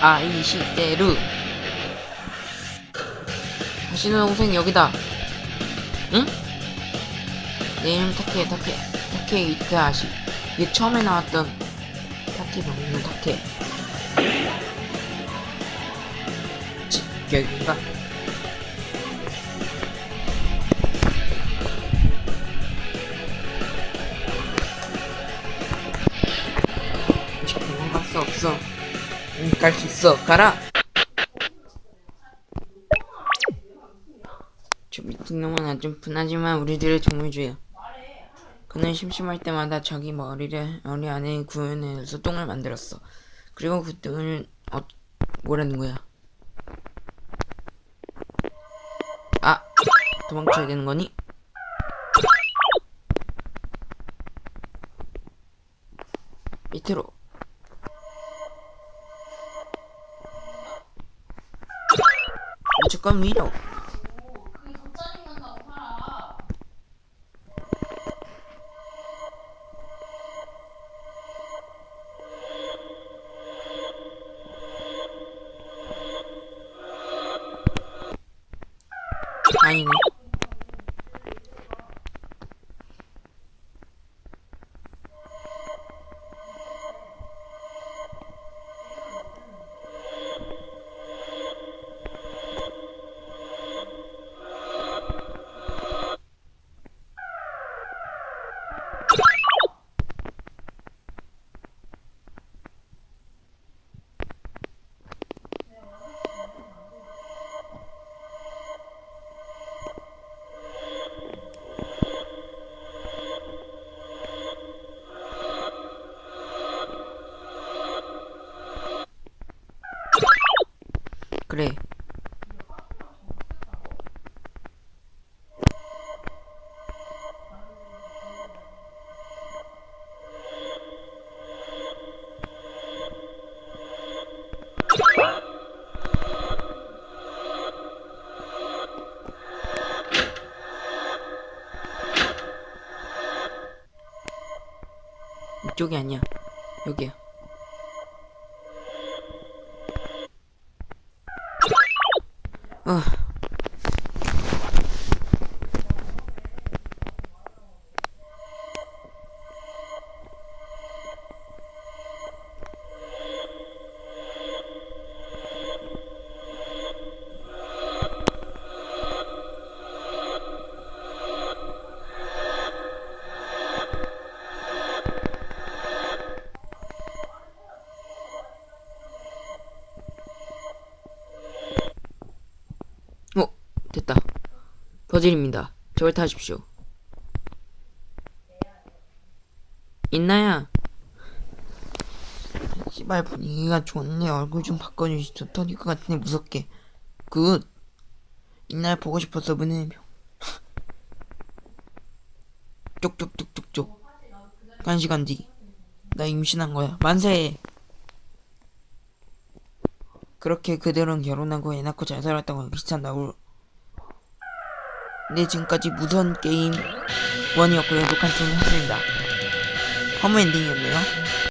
아이시테루. 다시는 동생 여기다. 응? 내 이름 타케 타케 타케 이테아시 이게 처음에 나왔던 타케 병는 타케? 아직 도망갈 수 없어. 응, 갈 수 있어. 가라. 저 미팅놈은 아주 분하지만 우리들의 동물주야. 그는 심심할 때마다 자기 머리를 머리 안에 구현해서 똥을 만들었어. 그리고 그 똥을 어 뭐라는 거야? 아 도망쳐야 되는 거니? 밑으로 무조건 위로 아니네 그래. 이쪽이 아니야. 여기야 어. 됐다. 버즐입니다. 저걸 타십시오. 있나야? 씨발 분위기가 좋네. 얼굴 좀 바꿔주시죠. 터질 것 같으니 무섭게. 굿. 이날 보고 싶어서 문을 쪽쪽쪽쪽쪽. 간시간 뒤. 나 임신한 거야. 만세. 그렇게 그들은 결혼하고 애 낳고 잘 살았다고 귀찮다고 네 지금까지 무선 게임 원이었고요. 녹한 통을 했습니다. 허무 엔딩이었네요